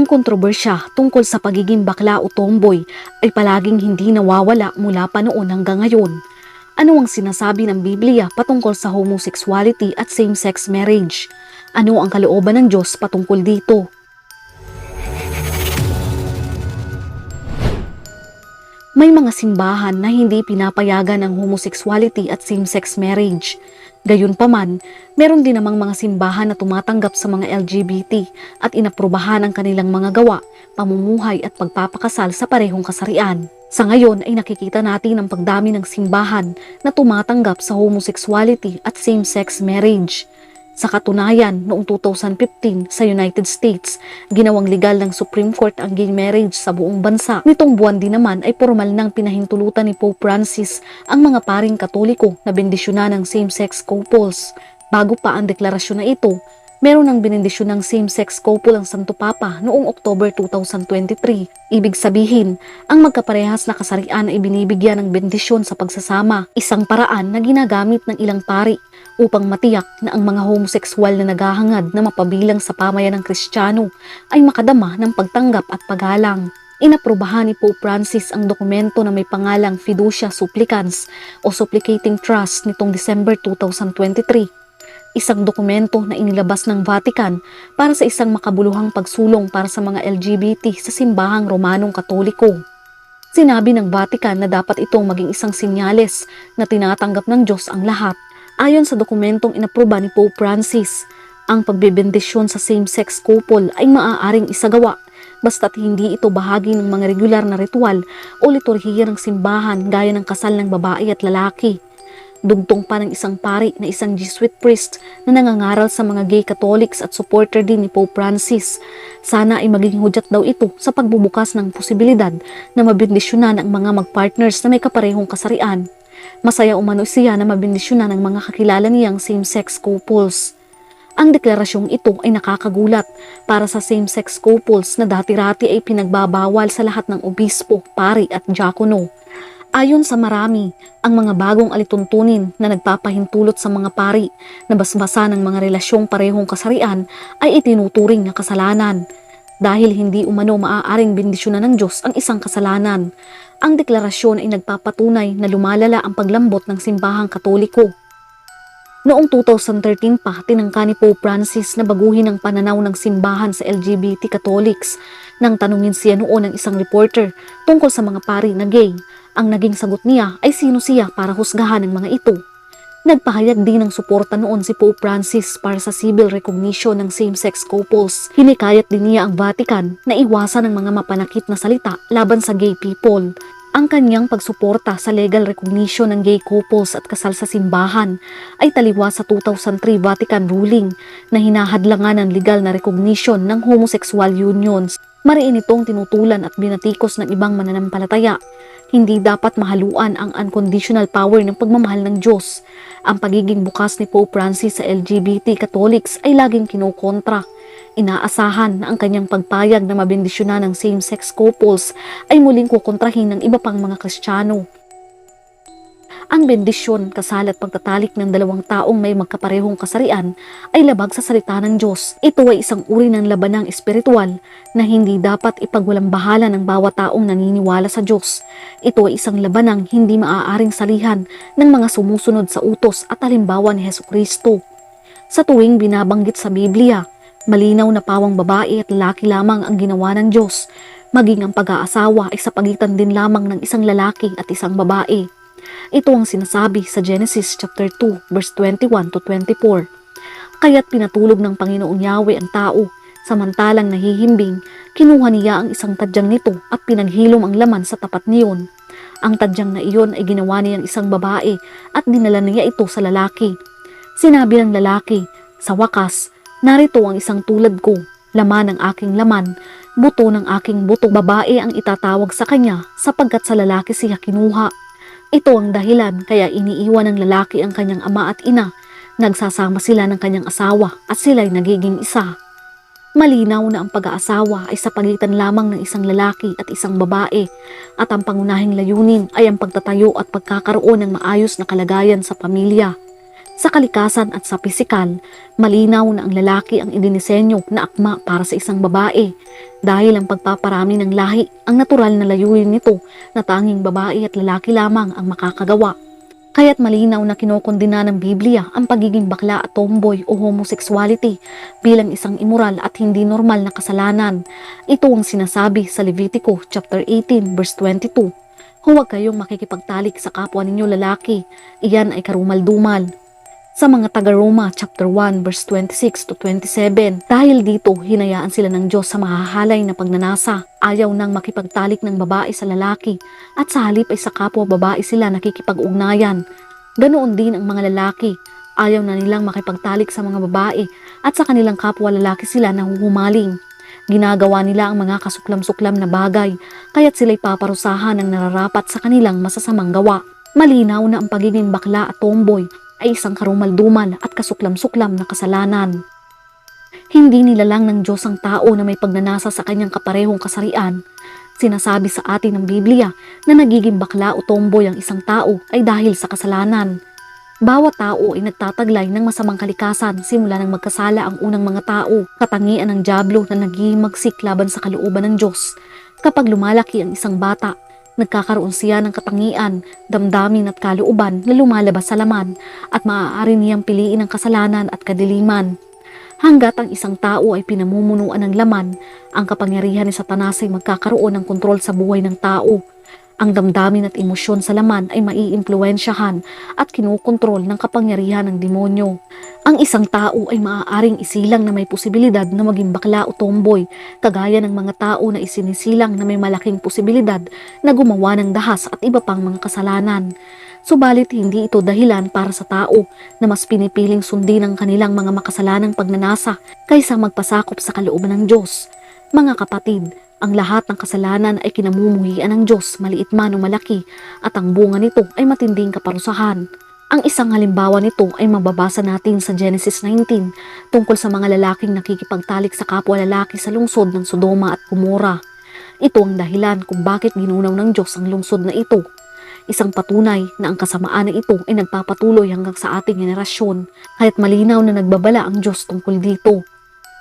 Ang kontrobersya tungkol sa pagiging bakla o tomboy ay palaging hindi nawawala mula pa noon hanggang ngayon. Ano ang sinasabi ng Biblia patungkol sa homosexuality at same-sex marriage? Ano ang kalooban ng Diyos patungkol dito? May mga simbahan na hindi pinapayagan ang homosexuality at same-sex marriage. Gayunpaman, meron din namang mga simbahan na tumatanggap sa mga LGBT at inaprubahan ang kanilang mga gawa, pamumuhay at pagpapakasal sa parehong kasarian. Sa ngayon ay nakikita natin ang pagdami ng simbahan na tumatanggap sa homosexuality at same-sex marriage. Sa katunayan, noong 2015 sa United States, ginawang legal ng Supreme Court ang gay marriage sa buong bansa. Nitong buwan din naman ay formal nang pinahintulutan ni Pope Francis ang mga paring katoliko na bendisyonan ng same-sex couples. Bago pa ang deklarasyon na ito, meron ng binindisyon ng same-sex couple ang Santo Papa noong October 2023. Ibig sabihin, ang magkaparehas na kasarian ay binibigyan ng bendisyon sa pagsasama, isang paraan na ginagamit ng ilang pari upang matiyak na ang mga homosexual na naghahangad na mapabilang sa pamayan ng Kristiyano ay makadama ng pagtanggap at paghalang. Inaprubahan ni Pope Francis ang dokumento na may pangalang Fiducia Supplicans o Supplicating Trust nitong December 2023 isang dokumento na inilabas ng Vatican para sa isang makabuluhang pagsulong para sa mga LGBT sa simbahang Romanong Katoliko. Sinabi ng Vatican na dapat itong maging isang sinyales na tinatanggap ng Diyos ang lahat. Ayon sa dokumentong inaproba ni Pope Francis, ang pagbebendisyon sa same-sex couple ay maaaring isagawa basta't hindi ito bahagi ng mga regular na ritual o liturhiya ng simbahan gaya ng kasal ng babae at lalaki. Dugtong pa ng isang pari na isang Jesuit priest na nangangaral sa mga gay Catholics at supporter din ni Pope Francis. Sana ay maging hudyat daw ito sa pagbubukas ng posibilidad na mabindisyonan ang mga magpartners na may kaparehong kasarian. Masaya umano siya na mabindisyonan ang mga kakilala niyang same-sex couples. Ang deklarasyong ito ay nakakagulat para sa same-sex couples na dati-rati ay pinagbabawal sa lahat ng obispo, pari at diakono. Ayon sa marami, ang mga bagong alituntunin na nagpapahintulot sa mga pari na basbasa ng mga relasyong parehong kasarian ay itinuturing na kasalanan dahil hindi umano maaaring bendisyonan ng Diyos ang isang kasalanan. Ang deklarasyon ay nagpapatunay na lumalala ang paglambot ng simbahang katoliko. Noong 2013 pa, tinangka ni Pope Francis na baguhin ang pananaw ng simbahan sa LGBT Catholics nang tanungin siya noon ng isang reporter tungkol sa mga pari na gay. Ang naging sagot niya ay sino siya para husgahan ng mga ito. Nagpahayag din ng suporta noon si Pope Francis para sa civil recognition ng same-sex couples. Hinikayat din niya ang Vatican na iwasan ang mga mapanakit na salita laban sa gay people. Ang kanyang pagsuporta sa legal recognition ng gay couples at kasal sa simbahan ay taliwas sa 2003 Vatican ruling na hinahadlangan ng legal na recognition ng homosexual unions. Mariin itong tinutulan at binatikos ng ibang mananampalataya. Hindi dapat mahaluan ang unconditional power ng pagmamahal ng Diyos. Ang pagiging bukas ni Pope Francis sa LGBT Catholics ay laging kinukontra. Inaasahan na ang kanyang pagpayag na mabendisyonan ng same-sex couples ay muling kukontrahin ng iba pang mga Kristiyano. Ang bendisyon, kasal at pagtatalik ng dalawang taong may magkaparehong kasarian ay labag sa salita ng Diyos. Ito ay isang uri ng labanang espiritual na hindi dapat ipagwalang bahala ng bawat taong naniniwala sa Diyos. Ito ay isang labanang hindi maaaring salihan ng mga sumusunod sa utos at halimbawa ni Heso Kristo. Sa tuwing binabanggit sa Biblia, malinaw na pawang babae at lalaki lamang ang ginawa ng Diyos, maging ang pag-aasawa ay sa pagitan din lamang ng isang lalaki at isang babae. Ito ang sinasabi sa Genesis chapter 2 verse 21 to 24. Kaya't pinatulog ng Panginoong Yahweh ang tao, samantalang nahihimbing, kinuha niya ang isang tadyang nito at pinaghilom ang laman sa tapat niyon. Ang tadyang na iyon ay ginawa niyang isang babae at dinala niya ito sa lalaki. Sinabi ng lalaki, sa wakas, narito ang isang tulad ko, laman ng aking laman, buto ng aking buto, babae ang itatawag sa kanya sapagkat sa lalaki siya kinuha. Ito ang dahilan kaya iniiwan ng lalaki ang kanyang ama at ina. Nagsasama sila ng kanyang asawa at sila'y nagiging isa. Malinaw na ang pag-aasawa ay sa pagitan lamang ng isang lalaki at isang babae at ang pangunahing layunin ay ang pagtatayo at pagkakaroon ng maayos na kalagayan sa pamilya. Sa kalikasan at sa pisikal, malinaw na ang lalaki ang idinisenyo na akma para sa isang babae dahil ang pagpaparami ng lahi ang natural na layunin nito na tanging babae at lalaki lamang ang makakagawa. Kaya't malinaw na kinokondena ng Biblia ang pagiging bakla at tomboy o homosexuality bilang isang immoral at hindi normal na kasalanan. Ito ang sinasabi sa Levitico chapter 18 verse 22. Huwag kayong makikipagtalik sa kapwa ninyo lalaki, iyan ay karumal-dumal. Sa mga taga-Roma chapter 1 verse 26 to 27, dahil dito hinayaan sila ng Diyos sa mahahalay na pagnanasa, ayaw nang makipagtalik ng babae sa lalaki at sa halip ay sa kapwa babae sila nakikipag-ugnayan. Ganoon din ang mga lalaki, ayaw na nilang makipagtalik sa mga babae at sa kanilang kapwa lalaki sila nahuhumaling. Ginagawa nila ang mga kasuklam-suklam na bagay, kaya't sila'y paparusahan ng nararapat sa kanilang masasamang gawa. Malinaw na ang pagiging bakla at tomboy ay isang karumal-dumal at kasuklam-suklam na kasalanan. Hindi nilalang ng Diyos ang tao na may pagnanasa sa kanyang kaparehong kasarian. Sinasabi sa atin ng Biblia na nagiging bakla o tomboy ang isang tao ay dahil sa kasalanan. Bawat tao ay nagtataglay ng masamang kalikasan simula nang magkasala ang unang mga tao, katangian ng Diablo na nagiging magsik laban sa kalooban ng Diyos. Kapag lumalaki ang isang bata, nagkakaroon siya ng katangian, damdamin at kalooban na lumalabas sa laman at maaari niyang piliin ang kasalanan at kadiliman. Hanggat ang isang tao ay pinamumunuan ng laman, ang kapangyarihan ni Satanas ay magkakaroon ng kontrol sa buhay ng tao. Ang damdamin at emosyon sa laman ay maiimpluensyahan at kinukontrol ng kapangyarihan ng demonyo. Ang isang tao ay maaaring isilang na may posibilidad na maging bakla o tomboy, kagaya ng mga tao na isinisilang na may malaking posibilidad na gumawa ng dahas at iba pang mga kasalanan. Subalit hindi ito dahilan para sa tao na mas pinipiling sundin ang kanilang mga makasalanang pagnanasa kaysa magpasakop sa kalooban ng Diyos. Mga kapatid, ang lahat ng kasalanan ay kinamumuhian ng Diyos, maliit man o malaki, at ang bunga nito ay matinding kaparusahan. Ang isang halimbawa nito ay mababasa natin sa Genesis 19 tungkol sa mga lalaking nakikipagtalik sa kapwa lalaki sa lungsod ng Sodoma at Gomora. Ito ang dahilan kung bakit ginunaw ng Diyos ang lungsod na ito. Isang patunay na ang kasamaan na ito ay nagpapatuloy hanggang sa ating henerasyon, kaya't malinaw na nagbabala ang Diyos tungkol dito.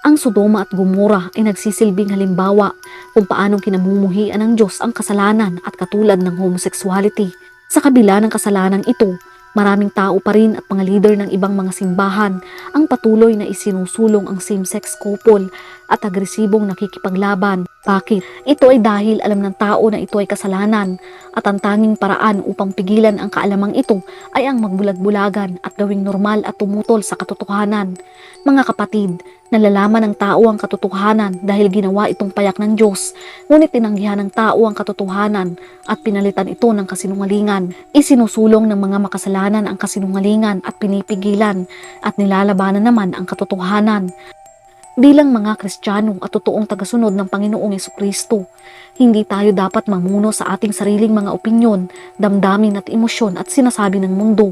Ang Sodoma at Gomora ay nagsisilbing halimbawa kung paanong kinamumuhian ng Diyos ang kasalanan at katulad ng homosexuality. Sa kabila ng kasalanan ito, maraming tao pa rin at mga leader ng ibang mga simbahan ang patuloy na isinusulong ang same-sex couple at agresibong nakikipaglaban. Bakit? Ito ay dahil alam ng tao na ito ay kasalanan at ang tanging paraan upang pigilan ang kaalamang ito ay ang magbulag-bulagan at gawing normal at tumutol sa katotohanan. Mga kapatid, nalalaman ng tao ang katotohanan dahil ginawa itong payak ng Diyos, ngunit tinanggihan ng tao ang katotohanan at pinalitan ito ng kasinungalingan. Isinusulong ng mga makasalanan ang kasinungalingan at pinipigilan at nilalabanan naman ang katotohanan. Bilang mga Kristiyano at totoong tagasunod ng Panginoong Kristo, hindi tayo dapat mamuno sa ating sariling mga opinyon, damdamin at emosyon at sinasabi ng mundo.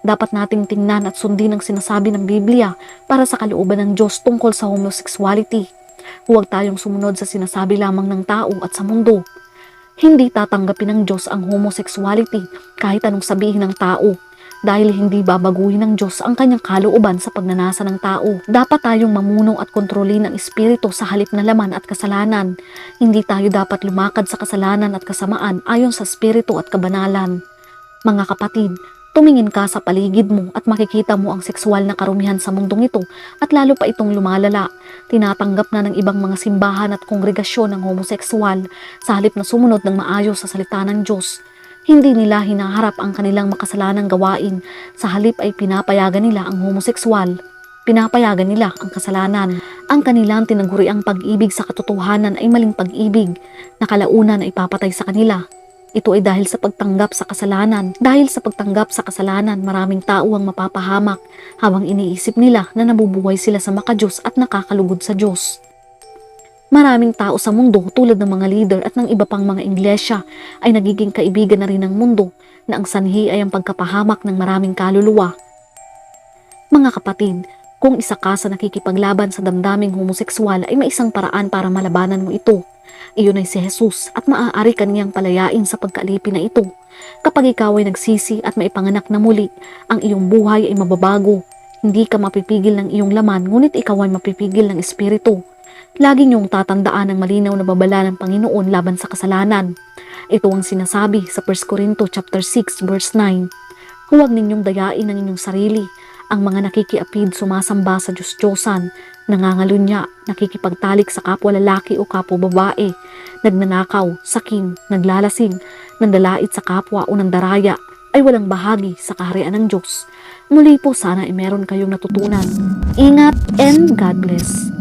Dapat nating tingnan at sundin ang sinasabi ng Biblia para sa kalooban ng Diyos tungkol sa homosexuality. Huwag tayong sumunod sa sinasabi lamang ng tao at sa mundo. Hindi tatanggapin ng Diyos ang homosexuality kahit anong sabihin ng tao dahil hindi babaguhin ng Diyos ang kanyang kalooban sa pagnanasa ng tao. Dapat tayong mamuno at kontrolin ang espiritu sa halip na laman at kasalanan. Hindi tayo dapat lumakad sa kasalanan at kasamaan ayon sa espiritu at kabanalan. Mga kapatid, tumingin ka sa paligid mo at makikita mo ang sexual na karumihan sa mundong ito at lalo pa itong lumalala. Tinatanggap na ng ibang mga simbahan at kongregasyon ng homoseksual sa halip na sumunod ng maayos sa salita ng Diyos. Hindi nila hinaharap ang kanilang makasalanang gawain, sa halip ay pinapayagan nila ang homosekswal. Pinapayagan nila ang kasalanan. Ang kanilang tinaguriang pag-ibig sa katotohanan ay maling pag-ibig na kalaunan ay papatay sa kanila. Ito ay dahil sa pagtanggap sa kasalanan. Dahil sa pagtanggap sa kasalanan, maraming tao ang mapapahamak habang iniisip nila na nabubuhay sila sa makajos at nakakalugod sa Diyos. Maraming tao sa mundo tulad ng mga leader at ng iba pang mga inglesya ay nagiging kaibigan na rin ng mundo na ang sanhi ay ang pagkapahamak ng maraming kaluluwa. Mga kapatid, Kung isa ka sa nakikipaglaban sa damdaming homosekswal ay may isang paraan para malabanan mo ito. Iyon ay si Jesus at maaari kaniyang palayain sa pagkaalipin na ito. Kapag ikaw ay nagsisi at maipanganak na muli, ang iyong buhay ay mababago. Hindi ka mapipigil ng iyong laman, ngunit ikaw ay mapipigil ng espiritu. Lagi niyong tatandaan ang malinaw na babala ng Panginoon laban sa kasalanan. Ito ang sinasabi sa 1 Corinto chapter 6 verse 9. Huwag ninyong dayain ang inyong sarili. Ang mga nakikiapid sumasamba sa Diyos-Diyosan, nangangalunya, nakikipagtalik sa kapwa lalaki o kapwa babae, nagnanakaw, sakim, naglalasing, nandalait sa kapwa o nandaraya, ay walang bahagi sa kaharian ng Diyos. Muli po sana ay meron kayong natutunan. Ingat and God bless.